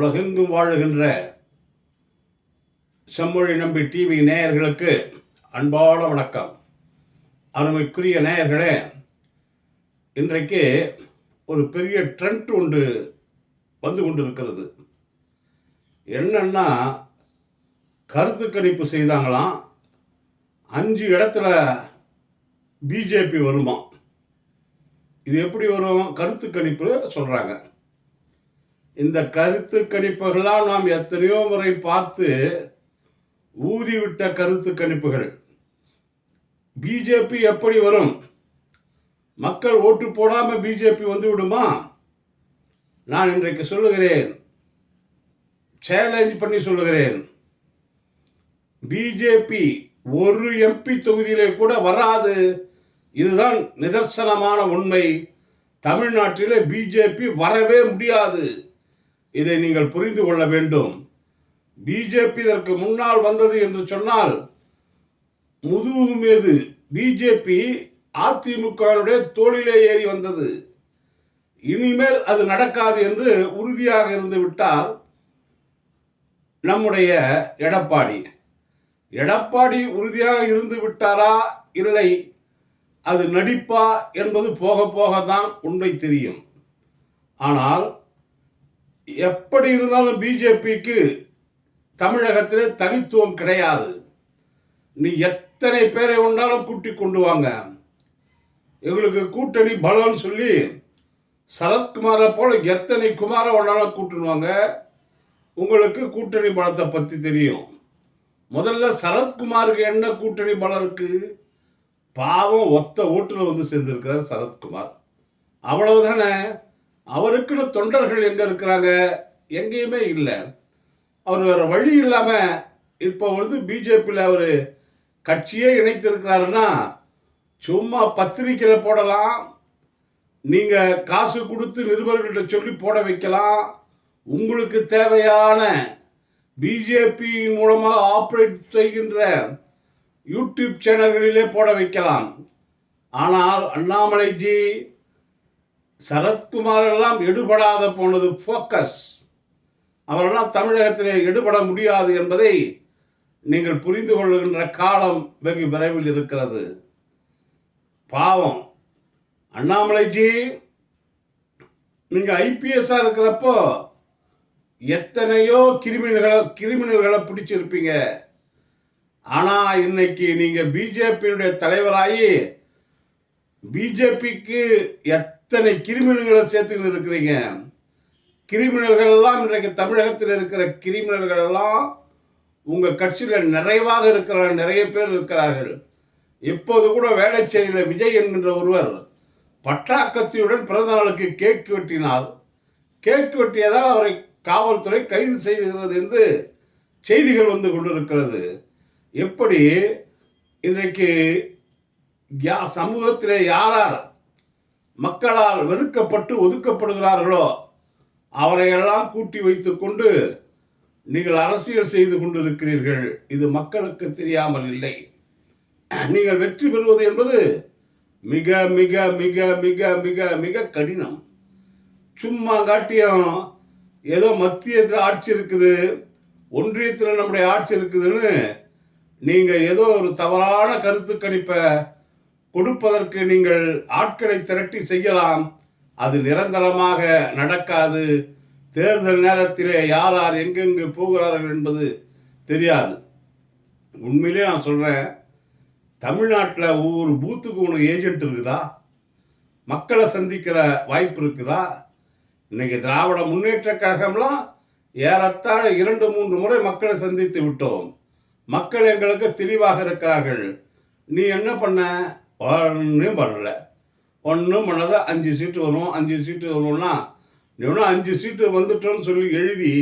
உலகெங்கும் வாழுகின்ற செம்மொழி நம்பி டிவி நேயர்களுக்கு அன்பான வணக்கம். அருமைக்குரிய நேயர்களே இன்றைக்கு ஒரு பெரிய ட்ரெண்ட் ஒன்று வந்து கொண்டிருக்கிறது. என்னன்னா கருத்து கணிப்பு செய்தாங்களாம் அஞ்சு இடத்துல பிஜேபி வருமா இது எப்படி வரும்? கருத்து கணிப்பு சொல்கிறாங்க இந்த கருத்து கணிப்புகள்லாம் நாம் எத்தனையோ முறை பார்த்து ஊதிவிட்ட கருத்து கணிப்புகள். பிஜேபி எப்படி வரும்? மக்கள் ஓட்டு போடாமல் பிஜேபி வந்து விடுமா? நான் இன்றைக்கு சொல்லுகிறேன். சேலஞ்ச் பண்ணி சொல்லுகிறேன். பிஜேபி ஒரு எம்பி தொகுதியிலே கூட வராது. இதுதான் நிதர்சனமான உண்மை. தமிழ்நாட்டிலே பிஜேபி வரவே முடியாது. இதை நீங்கள் புரிந்து கொள்ள வேண்டும். பிஜேபி இதற்கு முன்னால் வந்தது என்று சொன்னால் முதுகு மீது பிஜேபி அதிமுகவினுடைய தோளிலே ஏறி வந்தது. இனிமேல் அது நடக்காது என்று உறுதியாக இருந்து விட்டால் நம்முடைய எடப்பாடி. எடப்பாடி உறுதியாக இருந்து விட்டாரா? இல்லை. அது நடிப்பா என்பது போக போக தான் உண்மை தெரியும். ஆனால் எப்படி இருந்தாலும் பிஜேபிக்கு தமிழகத்தில் தனித்துவம் கிடையாது. நீ எத்தனை பேரை ஒன்றாலும் கூட்டி கொண்டு வாங்க. எங்களுக்கு கூட்டணி பலம்னு சொல்லி சரத்குமாரை போல எத்தனை குமார ஒன்றாலும் கூட்டுனுவாங்க உங்களுக்கு கூட்டணி பலத்தை பற்றி தெரியும். முதல்ல சரத்குமாருக்கு என்ன கூட்டணி பலம் இருக்கு? பாவம் ஒத்த ஓட்டில் வந்து சேர்ந்திருக்கிறார் சரத்குமார். அவ்வளவுதானே? அவருக்குன்னு தொண்டர்கள் எங்கே இருக்கிறாங்க? எங்கேயுமே இல்லை. அவர் வேறு வழி இல்லாமல் இப்போ வந்து பிஜேபியில் அவர் கட்சியே இணைத்திருக்கிறாருன்னா சும்மா பத்திரிக்கையில் போடலாம் நீங்கள் காசு கொடுத்து நிருபர்கள்ட்ட சொல்லி போட வைக்கலாம். உங்களுக்கு தேவையான பிஜேபி மூலமாக ஆப்ரேட் செய்கின்ற யூடியூப் சேனல்களிலே போட வைக்கலாம். ஆனால் அண்ணாமலைஜி சரத்குமார் எல்லாம் எடுபடாத போனது ஃபோக்கஸ் அவரெல்லாம் தமிழகத்திலே எடுபட முடியாது என்பதை நீங்கள் புரிந்து கொள்ளுகின்ற காலம் வெகு விரைவில் இருக்கிறது. பாவம். அண்ணாமலைஜி நீங்கள் ஐபிஎஸ்ஸாக இருக்கிறப்போ எத்தனையோ கிரிமினல்களை கிரிமினல்களை பிடிச்சிருப்பீங்க. ஆனால் இன்னைக்கு நீங்கள் பிஜேபியினுடைய தலைவராகி பிஜேபிக்கு இத்தனை கிரிமினல்களை சேர்த்துக்கிட்டு இருக்கிறீங்க? கிரிமினல்கள் எல்லாம் இன்றைக்கு தமிழகத்தில் இருக்கிற கிரிமினல்கள் எல்லாம் உங்க கட்சியில நிறைவாக இருக்கிற நிறைய பேர் இருக்கிறார்கள். இப்போது கூட வேளச்சேரியில் விஜய் என்கின்ற ஒருவர் பற்றாக்கத்தியுடன் பிறந்த நாளுக்கு கேக் வெட்டினார். கேக் வெட்டியதால் அவரை காவல்துறை கைது செய்கிறது என்று செய்திகள் வந்து கொண்டிருக்கிறது. எப்படி இன்றைக்கு யா சமூகத்திலே யாரார் மக்களால் வெறுக்கப்பட்டு ஒதுக்கப்படுகிறார்களோ அவரையெல்லாம் கூட்டி வைத்துக்கொண்டு நீங்கள் அரசியல் செய்து கொண்டிருக்கிறீர்கள். இது மக்களுக்கு தெரியாமல் இல்லை. நீங்கள் வெற்றி பெறுவது என்பது மிக மிக மிக மிக மிக மிக கடினம். சும்மா காட்டியும் ஏதோ மத்தியத்தில் ஆட்சி இருக்குது ஒன்றியத்தில் நம்முடைய ஆட்சி இருக்குதுன்னு நீங்கள் ஏதோ ஒரு தவறான கருத்து கணிப்பை கொடுப்பதற்கு நீங்கள் ஆட்களை திரட்டி செய்யலாம். அது நிரந்தரமாக நடக்காது. தேர்தல் நேரத்திலே யார் யார் எங்கெங்கு போகிறார்கள் என்பது தெரியாது. உண்மையிலே நான் சொல்கிறேன் தமிழ்நாட்டில் ஒவ்வொரு பூத்துக்கு ஒன்று ஏஜென்ட் இருக்குதா? மக்களை சந்திக்கிற வாய்ப்பு இருக்குதா? இன்னைக்கு திராவிட முன்னேற்ற கழகம்லாம் ஏறத்தாழ இரண்டு மூன்று முறை மக்களை சந்தித்து விட்டோம். மக்கள் எங்களுக்கு தெளிவாக இருக்கிறார்கள். நீ என்ன பண்ண? ஒன்றும் பண்ணல. ஒன்றும் பண்ணாத அஞ்சு சீட்டு வரும். அஞ்சு சீட்டு வரும்னா நீ ஒன்றும் அஞ்சு சீட்டு வந்துட்டோன்னு சொல்லி எழுதி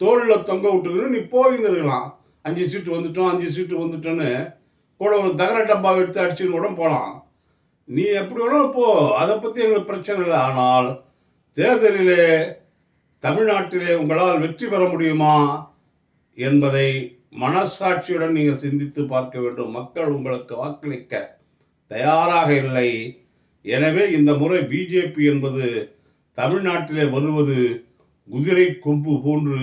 தோளில் தொங்க விட்டுக்கணும் நீ போயின்னு இருக்கலாம். அஞ்சு சீட்டு வந்துட்டோம் அஞ்சு சீட்டு வந்துட்டோன்னு கூட ஒரு தகர டப்பா எடுத்து அடிச்சுன்னு கூட போகலாம் நீ எப்படி வேணாலும் போ. அதை பற்றி எங்களுக்கு பிரச்சனை இல்லை. ஆனால் தேர்தலிலே தமிழ்நாட்டிலே உங்களால் வெற்றி பெற முடியுமா என்பதை மனசாட்சியுடன் நீங்கள் சிந்தித்து பார்க்க வேண்டும். மக்கள் உங்களுக்கு வாக்களிக்க தயாராக இல்லை. எனவே இந்த முறை பிஜேபி என்பது தமிழ்நாட்டிலே வருவது குதிரை கொம்பு போன்று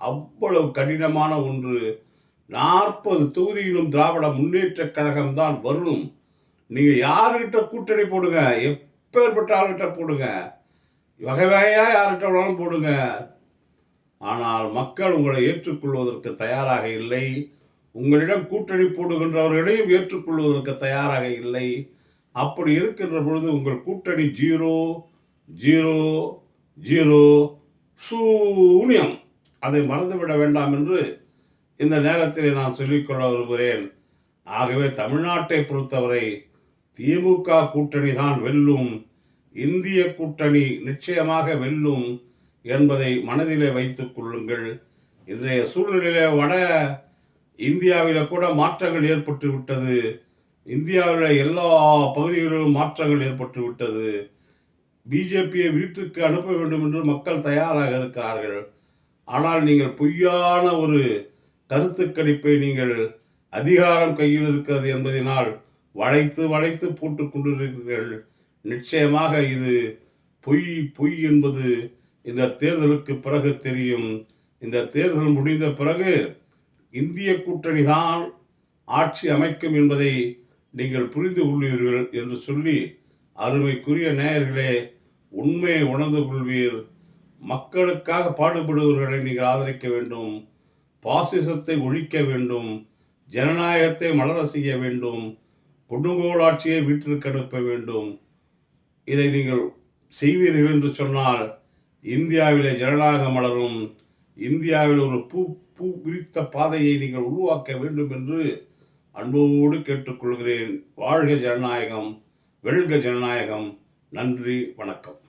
அவ்வளவு கடினமான ஒன்று. நாற்பது தொகுதியிலும் திராவிட முன்னேற்ற கழகம்தான் வரும். நீங்க யாருகிட்ட கூட்டணி போடுங்க? எப்பேற்பட்ட ஆளுகிட்ட போடுங்க? வகை வகையா யார்கிட்ட வேணாலும் போடுங்க. ஆனால் மக்கள் உங்களை ஏற்றுக்கொள்வதற்கு தயாராக இல்லை. உங்களிடம் கூட்டணி போடுகின்றவர்களையும் ஏற்றுக்கொள்வதற்கு தயாராக இல்லை. அப்படி இருக்கின்ற பொழுது உங்கள் கூட்டணி ஜீரோ ஜீரோ ஜீரோ சூன்யம். அதை மறந்துவிட வேண்டாம் என்று இந்த நேரத்தில் நான் சொல்லிக்கொள்ள விரும்புகிறேன். ஆகவே தமிழ்நாட்டை பொறுத்தவரை திமுக கூட்டணி தான் வெல்லும். இந்திய கூட்டணி நிச்சயமாக வெல்லும் என்பதை மனதிலே வைத்துக் கொள்ளுங்கள். இன்றைய சூழ்நிலையில வட இந்தியாவில் கூட மாற்றங்கள் ஏற்பட்டு விட்டது. இந்தியாவில் எல்லா பகுதிகளிலும் மாற்றங்கள் ஏற்பட்டு விட்டது. பிஜேபியை வீட்டுக்கு அனுப்ப வேண்டும் என்று மக்கள் தயாராக இருக்கிறார்கள். ஆனால் நீங்கள் பொய்யான ஒரு கருத்து கணிப்பை நீங்கள் அதிகாரம் கையில் இருக்கிறது என்பதனால் வளைத்து வளைத்து போட்டு கொண்டிருக்கிறீர்கள். நிச்சயமாக இது பொய் பொய் என்பது இந்த தேர்தலுக்கு பிறகு தெரியும். இந்த தேர்தல் முடிந்த பிறகு இந்திய கூட்டணி தான் ஆட்சி அமைக்கும் என்பதை நீங்கள் புரிந்து கொள்வீர்கள் என்று சொல்லி அருமைக்குரிய நேயர்களே உண்மையை உணர்ந்து கொள்வீர். மக்களுக்காக பாடுபடுபவர்களை நீங்கள் ஆதரிக்க வேண்டும். பாசிசத்தை ஒழிக்க வேண்டும். ஜனநாயகத்தை மலர செய்ய வேண்டும். கொடுங்கோல் ஆட்சியை வீட்டிற்கு அனுப்ப வேண்டும். இதை நீங்கள் செய்வீர்கள் என்று சொன்னால் இந்தியாவிலே ஜனநாயகம் மலரும். இந்தியாவில் ஒரு பூ பூ விரித்த பாதையை நீங்கள் உருவாக்க வேண்டும் என்று அன்போடு கேட்டுக்கொள்கிறேன். வாழ்க ஜனநாயகம் வெல்க ஜனநாயகம். நன்றி வணக்கம்.